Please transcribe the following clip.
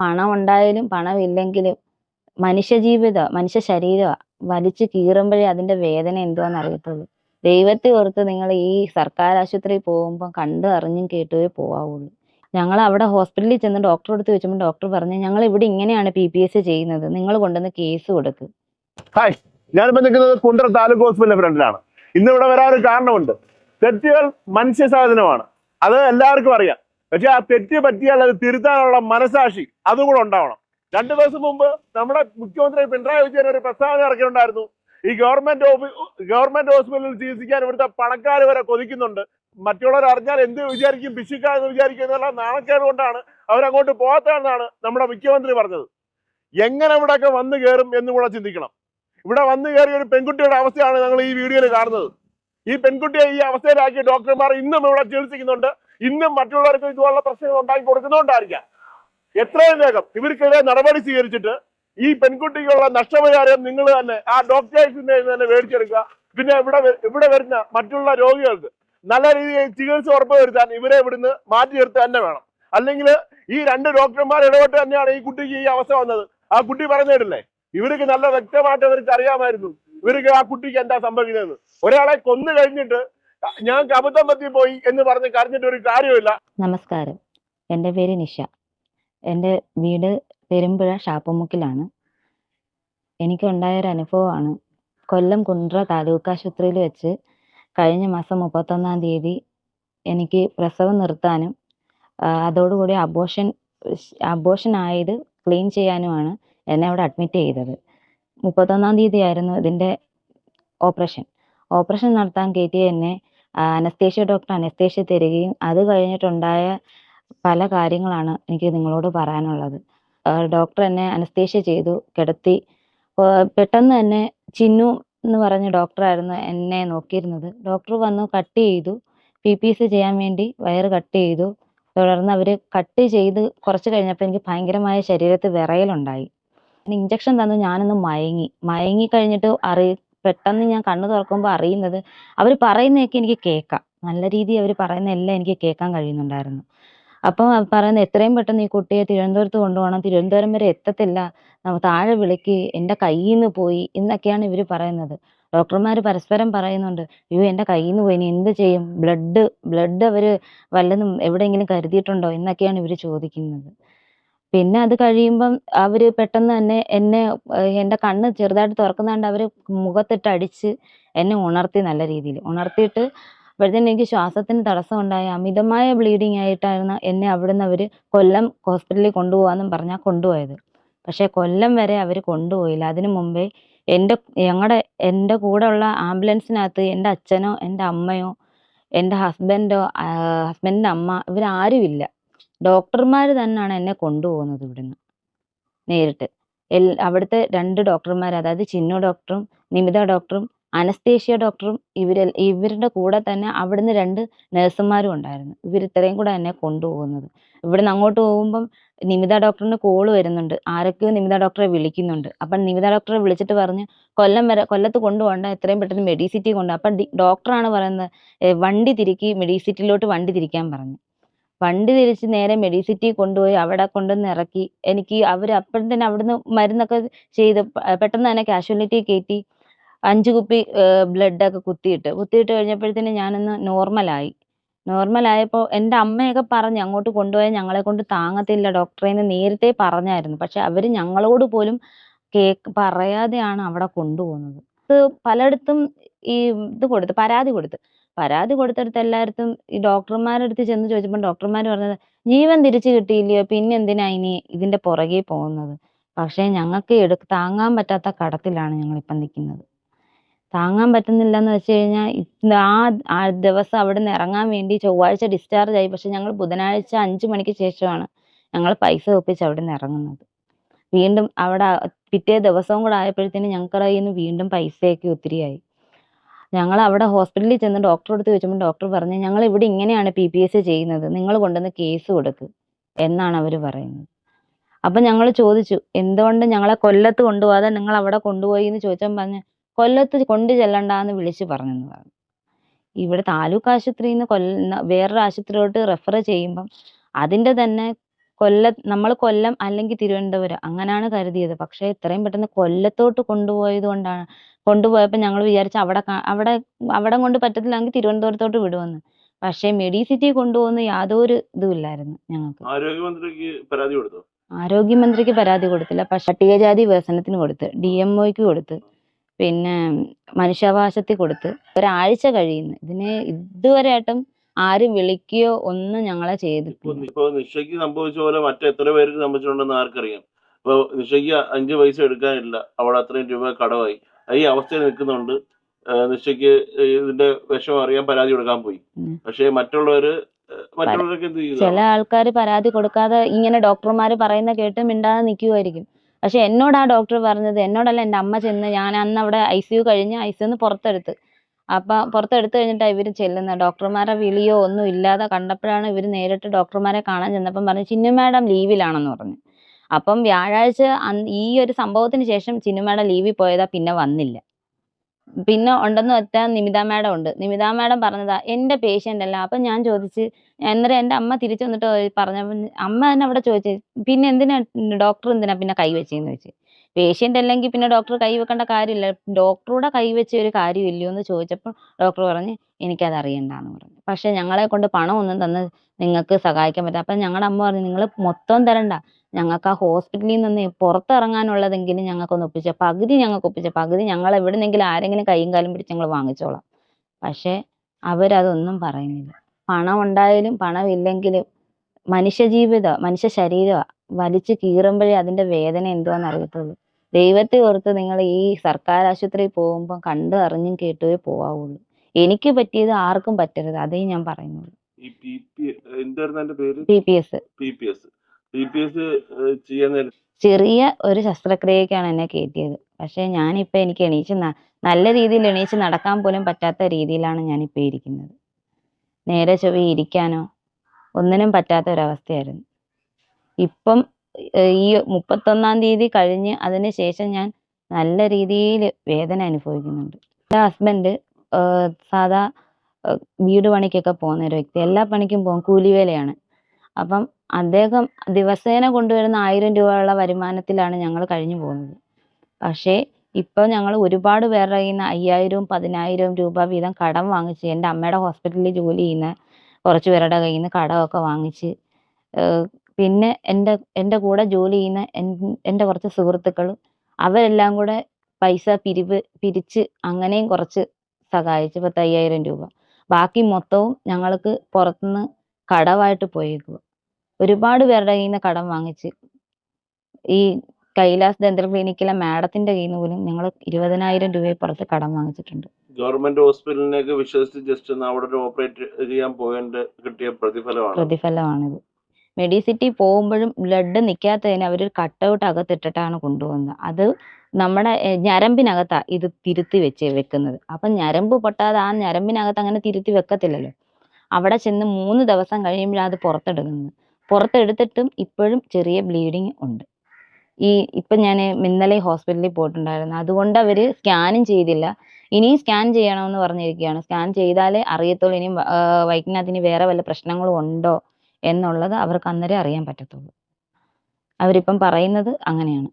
പണം ഉണ്ടായാലും പണമില്ലെങ്കിലും മനുഷ്യ ജീവിതം മനുഷ്യ ശരീരം വലിച്ചു കീറുമ്പോഴേ അതിന്റെ വേദന എന്തുവാന്ന് അറിയത്തുള്ളൂ. ദൈവത്തെ ഓർത്ത് നിങ്ങൾ ഈ സർക്കാർ ആശുപത്രി പോകുമ്പോൾ കണ്ടു അറിഞ്ഞും കേട്ടുവേ പോവാവുള്ളൂ. ഞങ്ങൾ അവിടെ ഹോസ്പിറ്റലിൽ ചെന്ന് ഡോക്ടറെ അടുത്ത് വെച്ചപ്പോൾ ഡോക്ടർ പറഞ്ഞു ഞങ്ങൾ ഇവിടെ ഇങ്ങനെയാണ് പി പി എസ് ചെയ്യുന്നത് നിങ്ങൾ കൊണ്ടുവന്ന് കേസ് കൊടുക്ക്. ഹായ് ഞാനിപ്പോ നിൽക്കുന്നത് കുണ്ടറ താലൂക്ക് ഹോസ്പിറ്റലിന്റെ ഫ്രണ്ടിലാണ്. ഇന്ന് ഇവിടെ വരാൻ ഒരു കാരണമുണ്ട്. തെറ്റുകൾ മനുഷ്യ സാധനമാണ്. അത് എല്ലാവർക്കും അറിയാം. പക്ഷെ ആ തെറ്റ് പറ്റിയാൽ അത് തിരുത്താനുള്ള മനസാക്ഷി അതും കൂടെ ഉണ്ടാവണം. രണ്ടു ദിവസം മുമ്പ് നമ്മുടെ മുഖ്യമന്ത്രി പിണറായി വിജയൻ ഒരു പ്രസ്താവന ഇറക്കിയിട്ടുണ്ടായിരുന്നു. ഈ ഗവൺമെന്റ് ഗവൺമെന്റ് ഹോസ്പിറ്റലിൽ ചികിത്സിക്കാൻ ഇവിടുത്തെ പണക്കാർ വരെ കൊതിക്കുന്നുണ്ട്. മറ്റുള്ളവർ അറിഞ്ഞാൽ എന്ത് വിചാരിക്കും? പിശുക്കാരെന്ന് വിചാരിക്കും എന്നുള്ള നാണക്കേട് കൊണ്ടാണ് അവരങ്ങോട്ട് പോകാത്തതെന്നാണ് നമ്മുടെ മുഖ്യമന്ത്രി പറഞ്ഞത്. എങ്ങനെ ഇവിടെയൊക്കെ വന്നു കയറും എന്ന് കൂടെ ചിന്തിക്കണം. ഇവിടെ വന്നു കയറിയ ഒരു പെൺകുട്ടിയുടെ അവസ്ഥയാണ് ഞങ്ങൾ ഈ വീഡിയോയിൽ കാണുന്നത്. ഈ പെൺകുട്ടിയെ ഈ അവസ്ഥയിലാക്കിയ ഡോക്ടർമാർ ഇന്നും ഇവിടെ ചികിത്സിക്കുന്നുണ്ട്. ഇന്നും മറ്റുള്ളവർക്ക് ഇതുപോലുള്ള പ്രശ്നങ്ങൾ ഉണ്ടാക്കി കൊടുക്കുന്നുണ്ടായിരിക്കാം എത്രയും വേഗം ഇവർക്കെതിരെ നടപടി സ്വീകരിച്ചിട്ട് ഈ പെൺകുട്ടിക്കുള്ള നഷ്ടപരിഹാരം നിങ്ങൾ തന്നെ ആ ഡോക്ടേഴ്സിന്റെ തന്നെ മേടിച്ചെടുക്കുക. പിന്നെ ഇവിടെ ഇവിടെ വരുന്ന മറ്റുള്ള രോഗികൾക്ക് നല്ല രീതിയിൽ ചികിത്സ ഉറപ്പുവരുത്താൻ ഇവരെ ഇവിടുന്ന് മാറ്റി നിർത്തുക തന്നെ വേണം. അല്ലെങ്കിൽ ഈ രണ്ട് ഡോക്ടർമാർ ഇടപെട്ട് തന്നെയാണ് ഈ കുട്ടിക്ക് ഈ അവസ്ഥ വന്നത്. ആ കുട്ടി പറഞ്ഞിട്ടില്ലേ? ഇവർക്ക് നല്ല വ്യക്തമായിട്ട് ഇവർക്ക് അറിയാമായിരുന്നു. ഇവർക്ക് ആ കുട്ടിക്ക് എന്താ സംഭവിക്കുന്നതെന്ന്. ഒരാളെ കൊന്നു കഴിഞ്ഞിട്ട് ഞങ്ങൾക്ക് അബദ്ധം പറ്റി പോയി എന്ന് പറഞ്ഞ് കരഞ്ഞിട്ട് ഒരു കാര്യമില്ല നമസ്കാരം. എന്റെ പേര് നിഷ. എന്റെ വീട് പെരുമ്പുഴ ഷാപ്പമുക്കിലാണ്. എനിക്കുണ്ടായ ഒരു അനുഭവമാണ്. കൊല്ലം കുണ്ട്ര താലൂക്ക് ആശുപത്രിയിൽ വെച്ച് കഴിഞ്ഞ മാസം മുപ്പത്തൊന്നാം തീയതി എനിക്ക് പ്രസവം നിർത്താനും അതോടുകൂടി അബോഷൻ അബോഷൻ ആയത് ക്ലീൻ ചെയ്യാനുമാണ് എന്നെ അവിടെ അഡ്മിറ്റ് ചെയ്തത്. മുപ്പത്തൊന്നാം തീയതി ആയിരുന്നു ഇതിന്റെ ഓപ്പറേഷൻ. ഓപ്പറേഷൻ നടത്താൻ കയറ്റിയ എന്നെ അനസ്തേഷ്യ ഡോക്ടർ അനസ്തേഷ്യ തരികയും അത് കഴിഞ്ഞിട്ടുണ്ടായ പല കാര്യങ്ങളാണ് എനിക്ക് നിങ്ങളോട് പറയാനുള്ളത്. ഡോക്ടർ എന്നെ അനസ്തേഷ്യ ചെയ്തു കിടത്തി. പെട്ടെന്ന് തന്നെ ചിന്നു എന്ന് പറഞ്ഞ ഡോക്ടറായിരുന്നു എന്നെ നോക്കിയിരുന്നത്. ഡോക്ടർ വന്നു കട്ട് ചെയ്തു. പി പി സി ചെയ്യാൻ വേണ്ടി വയറ് കട്ട് ചെയ്തു. തുടർന്ന് അവർ കട്ട് ചെയ്ത് കുറച്ച് കഴിഞ്ഞപ്പോൾ എനിക്ക് ഭയങ്കരമായ ശരീരത്തിൽ വിറയലുണ്ടായി. ഇഞ്ചക്ഷൻ തന്നു ഞാനൊന്ന് മയങ്ങി. മയങ്ങി കഴിഞ്ഞിട്ട് അറി പെട്ടെന്ന് ഞാൻ കണ്ണു തുറക്കുമ്പോൾ അറിയുന്നത് അവർ പറയുന്നതൊക്കെ എനിക്ക് കേൾക്കാം. നല്ല രീതിയിൽ അവർ പറയുന്ന എല്ലാം എനിക്ക് കേൾക്കാൻ കഴിയുന്നുണ്ടായിരുന്നു. അപ്പം പറയുന്ന പറയുന്നത് എത്രയും പെട്ടെന്ന് ഈ കുട്ടിയെ തിരുവനന്തപുരത്ത് കൊണ്ടുപോകണം. തിരുവനന്തപുരം വരെ എത്തത്തില്ല. താഴെ വിളിക്ക്. എന്റെ കയ്യിൽ നിന്ന് പോയി എന്നൊക്കെയാണ് ഇവർ പറയുന്നത്. ഡോക്ടർമാർ പരസ്പരം പറയുന്നുണ്ട്. അയ്യോ എന്റെ കയ്യിൽ നിന്ന് പോയി. ഇനി എന്ത് ചെയ്യും? ബ്ലഡ് ബ്ലഡ് അവർ വല്ലതും എവിടെയെങ്കിലും കരുതിയിട്ടുണ്ടോ എന്നൊക്കെയാണ് ഇവർ ചോദിക്കുന്നത്. പിന്നെ അത് കഴിയുമ്പം അവർ പെട്ടെന്ന് തന്നെ എന്നെ എന്റെ കണ്ണ് ചെറുതായിട്ട് തുറക്കുന്നതുകൊണ്ട് അവർ മുഖത്തിട്ട് അടിച്ച് എന്നെ ഉണർത്തി നല്ല രീതിയിൽ. ഉണർത്തിയിട്ട് അപ്പോഴത്തേനും എനിക്ക് ശ്വാസത്തിന് തടസ്സം ഉണ്ടായി അമിതമായ ബ്ലീഡിങ് ആയിട്ടായിരുന്നു എന്നെ അവിടുന്ന് അവർ കൊല്ലം ഹോസ്പിറ്റലിൽ കൊണ്ടുപോകാമെന്നും പറഞ്ഞാൽ കൊണ്ടുപോയത്. പക്ഷേ കൊല്ലം വരെ അവർ കൊണ്ടുപോയില്ല. അതിനു മുമ്പേ എന്റെ ഞങ്ങളുടെ എന്റെ കൂടെ ഉള്ള ആംബുലൻസിനകത്ത് എന്റെ അച്ഛനോ എന്റെ അമ്മയോ എന്റെ ഹസ്ബൻഡോ ഹസ്ബൻഡിന്റെ അമ്മ ഇവരാരുമില്ല. ഡോക്ടർമാർ തന്നെയാണ് എന്നെ കൊണ്ടുപോകുന്നത് ഇവിടുന്ന്. നേരിട്ട്. എൽ അവിടുത്തെ രണ്ട് ഡോക്ടർമാർ അതായത് ചിന്നു ഡോക്ടറും നിമിത ഡോക്ടറും അനസ്തേഷ്യ ഡോക്ടറും ഇവരെ ഇവരുടെ കൂടെ തന്നെ അവിടുന്ന് രണ്ട് നഴ്സുമാരും ഉണ്ടായിരുന്നു. ഇവർ ഇത്രയും കൂടെ എന്നെ കൊണ്ടുപോകുന്നത്. ഇവിടുന്ന് അങ്ങോട്ട് പോകുമ്പം നിമിത ഡോക്ടറിന് കോൾ വരുന്നുണ്ട്. ആരൊക്കെയോ നിമിത ഡോക്ടറെ വിളിക്കുന്നുണ്ട്. അപ്പം നിമിത ഡോക്ടറെ വിളിച്ചിട്ട് പറഞ്ഞ് കൊല്ലം വരെ കൊല്ലത്ത് കൊണ്ടുപോകണ്ട എത്രയും പെട്ടെന്ന് മെഡിസിറ്റി കൊണ്ട് അപ്പം ഡോക്ടറാണ് പറയുന്നത് വണ്ടി തിരിക്കി മെഡിസിറ്റിയിലോട്ട് വണ്ടി തിരിക്കാൻ പറഞ്ഞു. വണ്ടി തിരിച്ച് നേരെ മെഡിസിറ്റി കൊണ്ടുപോയി അവിടെ കൊണ്ടുവന്ന് ഇറക്കി. എനിക്ക് അവർ അപ്പോൾ തന്നെ അവിടുന്ന് മരുന്നൊക്കെ ചെയ്ത് പെട്ടെന്ന് തന്നെ കാഷ്വാലിറ്റി കയറ്റി അഞ്ച് കുപ്പി ബ്ലഡ് ഒക്കെ കുത്തിയിട്ട്. കുത്തിയിട്ട് കഴിഞ്ഞപ്പോഴത്തേനും ഞാനൊന്ന് നോർമലായി നോർമലായപ്പോൾ എന്റെ അമ്മയൊക്കെ പറഞ്ഞു അങ്ങോട്ട് കൊണ്ടുപോയാൽ ഞങ്ങളെ കൊണ്ട് താങ്ങത്തില്ല. ഡോക്ടറെ എന്ന് നേരത്തെ പറഞ്ഞായിരുന്നു. പക്ഷെ അവർ ഞങ്ങളോട് പോലും കേക്ക് പറയാതെയാണ് അവിടെ കൊണ്ടുപോകുന്നത്. ഇത് പലയിടത്തും ഈ ഇത് കൊടുത്ത് പരാതി കൊടുത്ത്. പരാതി കൊടുത്തെടുത്ത് എല്ലായിടത്തും ഈ ഡോക്ടർമാരുടെ അടുത്ത് ചെന്ന് ചോദിച്ചപ്പോൾ ഡോക്ടർമാർ പറഞ്ഞത് ജീവൻ തിരിച്ചു കിട്ടിയില്ലയോ? പിന്നെ എന്തിനാ ഇനി ഇതിന്റെ പുറകെ പോകുന്നത്? പക്ഷേ ഞങ്ങൾക്ക് എടു താങ്ങാൻ പറ്റാത്ത കടത്തിലാണ് ഞങ്ങൾ ഞങ്ങളിപ്പം നിൽക്കുന്നത്. താങ്ങാൻ പറ്റുന്നില്ല എന്ന് വെച്ച് കഴിഞ്ഞാൽ ആ ദിവസം അവിടെ നിന്ന് ഇറങ്ങാൻ വേണ്ടി ചൊവ്വാഴ്ച ഡിസ്ചാർജ് ആയി. പക്ഷെ ഞങ്ങൾ ബുധനാഴ്ച അഞ്ച് മണിക്ക് ശേഷമാണ് ഞങ്ങൾ പൈസ ഒപ്പിച്ച് അവിടെ നിന്ന് ഇറങ്ങുന്നത്. വീണ്ടും അവിടെ പിറ്റേ ദിവസവും കൂടെ ആയപ്പോഴത്തേനും ഞങ്ങളുടെ കയ്യിൽ നിന്ന് വീണ്ടും പൈസയൊക്കെ ഒത്തിരിയായി. ഞങ്ങൾ അവിടെ ഹോസ്പിറ്റലിൽ ചെന്ന് ഡോക്ടറെ അടുത്ത് ചോദിച്ചപ്പോൾ ഡോക്ടർ പറഞ്ഞു ഞങ്ങൾ ഇവിടെ ഇങ്ങനെയാണ് പി പി എസ് ചെയ്യുന്നത് നിങ്ങൾ കൊണ്ടുവന്ന് കേസ് കൊടുക്ക് എന്നാണ് അവർ പറയുന്നത്. അപ്പം ഞങ്ങൾ ചോദിച്ചു എന്തുകൊണ്ട് ഞങ്ങളെ കൊല്ലത്ത് കൊണ്ടുപോകാതെ നിങ്ങൾ അവിടെ കൊണ്ടുപോയി? എന്ന് ചോദിച്ചാൽ പറഞ്ഞ് കൊല്ലത്ത് കൊണ്ടു ചെല്ലണ്ടെന്ന് വിളിച്ച് പറഞ്ഞെന്ന് പറഞ്ഞു. ഇവിടെ താലൂക്ക് ആശുപത്രിയിൽ നിന്ന് കൊല്ല വേറൊരു ആശുപത്രിയിലോട്ട് റെഫർ ചെയ്യുമ്പം അതിന്റെ തന്നെ കൊല്ല നമ്മൾ കൊല്ലം അല്ലെങ്കിൽ തിരുവനന്തപുരം അങ്ങനാണ് കരുതിയത്. പക്ഷെ ഇത്രയും പെട്ടെന്ന് കൊല്ലത്തോട്ട് കൊണ്ടുപോയത് കൊണ്ടാണ്. കൊണ്ടുപോയപ്പോൾ ഞങ്ങൾ വിചാരിച്ചു അവിടെ അവിടെ അവിടെ കൊണ്ട് പറ്റത്തില്ലെങ്കിൽ തിരുവനന്തപുരത്തോട്ട് വിടുമെന്ന് പക്ഷേ മെഡിസിറ്റി കൊണ്ടുപോകുന്ന യാതൊരു ഇതും ഇല്ലായിരുന്നു ഞങ്ങൾക്ക്. ആരോഗ്യമന്ത്രിക്ക് പരാതി കൊടുത്തു? ആരോഗ്യമന്ത്രിക്ക് പരാതി കൊടുത്തില്ല. പക്ഷെ പട്ടികജാതി വികസനത്തിന് കൊടുത്ത് ഡി എം ഒക്ക് കൊടുത്ത് പിന്നെ മനുഷ്യാവകാശത്തിൽ കൊടുത്ത്. ഒരാഴ്ച കഴിയുന്നു. ഇതിന് ഇതുവരെയായിട്ടും ആരും വിളിക്കുകയോ ഒന്നും ഞങ്ങളെ ചെയ്തിട്ടില്ല. ഇപ്പൊ നിഷയ്ക്ക് സംഭവിച്ച പോലെ മറ്റെത്ര പേർക്ക് സംഭവിച്ചിട്ടുണ്ടെന്ന് ആർക്കറിയാം? ഇപ്പൊ നിഷയ്ക്ക് അഞ്ചു പൈസ എടുക്കാനില്ല. അവിടെ അത്രയും രൂപ കടമായി. ഈ അവസ്ഥയിൽ നിൽക്കുന്നുണ്ട്. നിഷയ്ക്ക് ഇതിന്റെ വിഷമം അറിയാൻ പരാതി കൊടുക്കാൻ പോയി. പക്ഷെ മറ്റുള്ളവര് ചില ആൾക്കാർ പരാതി കൊടുക്കാതെ ഇങ്ങനെ ഡോക്ടർമാർ പറയുന്ന കേട്ട് മിണ്ടാതെ നിൽക്കുമായിരിക്കും പക്ഷെ എന്നോട് ആ ഡോക്ടർ പറഞ്ഞത് എന്നോടല്ല എന്റെ അമ്മ ചെന്ന് ഞാൻ അന്ന് അവിടെ ഐ സി യു കഴിഞ്ഞ് ഐ സി യുന്ന് പുറത്തെടുത്ത്. അപ്പം പുറത്തെടുത്ത് കഴിഞ്ഞിട്ടാണ് ഇവർ ചെല്ലുന്നത് ഡോക്ടർമാരെ വിളിയോ ഒന്നും ഇല്ലാതെ കണ്ടപ്പോഴാണ് ഇവർ നേരിട്ട് ഡോക്ടർമാരെ കാണാൻ ചെന്നപ്പം പറഞ്ഞു ചിന്നു മാഡം ലീവിലാണെന്ന് പറഞ്ഞു. അപ്പം വ്യാഴാഴ്ച ഈ ഒരു സംഭവത്തിന് ശേഷം ചിന്നു മാഡം ലീവിൽ പോയതാ പിന്നെ വന്നില്ല. പിന്നെ ഉണ്ടെന്ന് വെച്ചാൽ നിമിത മാഡം ഉണ്ട്. നിമിത മാഡം പറഞ്ഞതാ എന്റെ പേഷ്യന്റ് അല്ല. അപ്പം ഞാൻ ചോദിച്ച് അന്നേരം എന്റെ അമ്മ തിരിച്ചു വന്നിട്ട് പറഞ്ഞപ്പോൾ അമ്മ തന്നെ അവിടെ ചോദിച്ചു പിന്നെ എന്തിനാ ഡോക്ടർ എന്തിനാ പിന്നെ കൈ വെച്ചെന്ന് ചോദിച്ചു? പേഷ്യന്റ് അല്ലെങ്കിൽ പിന്നെ ഡോക്ടർ കൈവെക്കേണ്ട കാര്യമില്ല. ഡോക്ടറുടെ കൈ വെച്ച ഒരു കാര്യമില്ലയോ എന്ന് ചോദിച്ചപ്പോൾ ഡോക്ടർ പറഞ്ഞ് എനിക്കത് അറിയണ്ടെന്ന് പറഞ്ഞു. പക്ഷെ ഞങ്ങളെ കൊണ്ട് പണമൊന്നും തന്ന് നിങ്ങൾക്ക് സഹായിക്കാൻ പറ്റില്ല. അപ്പം ഞങ്ങളുടെ അമ്മ പറഞ്ഞു നിങ്ങൾ മൊത്തം തരണ്ട. ഞങ്ങൾക്ക് ആ ഹോസ്പിറ്റലിൽ നിന്ന് പുറത്തിറങ്ങാനുള്ളതെങ്കിലും ഞങ്ങൾക്കൊന്ന് ഒപ്പിച്ച പകുതി ഞങ്ങൾക്ക് ഒപ്പിച്ച പകുതി ഞങ്ങൾ എവിടെന്നെങ്കിലും ആരെങ്കിലും കൈയും കാലും പിടിച്ച് ഞങ്ങൾ വാങ്ങിച്ചോളാം. പക്ഷേ അവരതൊന്നും പറയുന്നില്ല. പണം ഉണ്ടായാലും പണമില്ലെങ്കിലും മനുഷ്യജീവിതം മനുഷ്യ ശരീരമാണ് വലിച്ചു കീറുമ്പോഴേ അതിന്റെ വേദന എന്തുവാന്ന് അറിയത്തുള്ളൂ. ദൈവത്തെ ഓർത്ത് നിങ്ങൾ ഈ സർക്കാർ ആശുപത്രി പോകുമ്പോൾ കണ്ടു അറിഞ്ഞും കേട്ടുവേ പോവാവുള്ളൂ. എനിക്ക് പറ്റിയത് ആർക്കും പറ്റരുത് അതേ ഞാൻ പറയുന്നുള്ളൂ. ചെറിയ ഒരു ശസ്ത്രക്രിയക്കാണ് എന്നെ കയറ്റിയത്. പക്ഷെ ഞാനിപ്പോ എനിക്ക് എണീച്ച് നല്ല രീതിയിൽ എണീച്ച് നടക്കാൻ പോലും പറ്റാത്ത രീതിയിലാണ് ഞാനിപ്പോ ഇരിക്കുന്നത്. നേരെ ചൊവ്വേ ഇരിക്കാനോ ഒന്നിനും പറ്റാത്ത ഒരവസ്ഥയായിരുന്നു. ഇപ്പം ഈ മുപ്പത്തൊന്നാം തീയതി കഴിഞ്ഞ് അതിന് ശേഷം ഞാൻ നല്ല രീതിയിൽ വേദന അനുഭവിക്കുന്നുണ്ട്. എന്റെ ഹസ്ബൻഡ് സാധാ വീട് പണിക്കൊക്കെ പോകുന്ന ഒരു വ്യക്തി. എല്ലാ പണിക്കും പോകും കൂലിവേലയാണ്. അപ്പം അദ്ദേഹം ദിവസേന കൊണ്ടുവരുന്ന ആയിരം രൂപയുള്ള വരുമാനത്തിലാണ് ഞങ്ങൾ കഴിഞ്ഞു പോകുന്നത്. പക്ഷേ ഇപ്പോൾ ഞങ്ങൾ ഒരുപാട് പേരുടെ കയ്യിൽ അയ്യായിരവും പതിനായിരവും രൂപ വീതം കടം വാങ്ങിച്ച് എന്റെ അമ്മയുടെ ഹോസ്പിറ്റലിൽ ജോലി ചെയ്യുന്ന കുറച്ച് പേരുടെ കയ്യിൽ നിന്ന് കടമൊക്കെ വാങ്ങിച്ച് പിന്നെ എന്റെ എന്റെ കൂടെ ജോലി ചെയ്യുന്ന എൻ- എന്റെ കുറച്ച് സുഹൃത്തുക്കളും അവരെല്ലാം കൂടെ പൈസ പിരിവ് പിരിച്ച് അങ്ങനെയും കുറച്ച് സഹായിച്ചു പത്തയ്യായിരം രൂപ. ബാക്കി മൊത്തവും ഞങ്ങൾക്ക് പുറത്തുനിന്ന് കടമായിട്ട് പോയേക്കുക ഒരുപാട് പേരുടെ കയ്യിൽ നിന്ന് കടം വാങ്ങിച്ച് ഈ കൈലാസ് ദന്തൽ ക്ലിനിക്കിലെ മാഡത്തിന്റെ കയ്യിൽ നിന്ന് പോലും ഞങ്ങൾ ഇരുപതിനായിരം രൂപയെ പുറത്ത് കടം വാങ്ങിച്ചിട്ടുണ്ട്. ഗവൺമെന്റ് ഹോസ്പിറ്റലിനെയൊക്കെ വിശ്വസിച്ച് ജസ്റ്റ് ഒന്ന് അവിടെ ഒരു ഓപ്പറേറ്റ് ചെയ്യാൻ പോയതിന്റെ കിട്ടിയ പ്രതിഫലമാണ്. പ്രതിഫലമാണിത്. മെഡിസിറ്റി പോകുമ്പോഴും ബ്ലഡ് നിൽക്കാത്തതിന് അവർ കട്ടൗട്ട് അകത്തിട്ടിട്ടാണ് കൊണ്ടുപോകുന്നത്. അത് നമ്മുടെ ഞരമ്പിനകത്താ ഇത് തിരുത്തി വെച്ച് വെക്കുന്നത്. അപ്പം ഞരമ്പ് പൊട്ടാതെ ആ ഞരമ്പിനകത്ത് അങ്ങനെ തിരുത്തി വെക്കത്തില്ലല്ലോ. അവിടെ ചെന്ന് മൂന്ന് ദിവസം കഴിയുമ്പോഴാണ് അത് പുറത്തെടുക്കുന്നത്. പുറത്തെടുത്തിട്ടും ഇപ്പോഴും ചെറിയ ബ്ലീഡിങ് ഉണ്ട്. ഈ ഇപ്പം ഞാൻ മിന്നലെ ഹോസ്പിറ്റലിൽ പോയിട്ടുണ്ടായിരുന്നു. അതുകൊണ്ട് അവർ സ്കാനും ചെയ്തില്ല. ഇനിയും സ്കാൻ ചെയ്യണമെന്ന് പറഞ്ഞിരിക്കുകയാണ്. സ്കാൻ ചെയ്താലേ അറിയത്തുള്ളൂ. ഇനിയും വയറ്റിനകത്ത് ഇനി വേറെ വല്ല പ്രശ്നങ്ങളും ഉണ്ടോ? എന്നുള്ളത് അവർക്ക് അന്നേരം അറിയാൻ പറ്റത്തുള്ളൂ. അവരിപ്പം പറയുന്നത് അങ്ങനെയാണ്.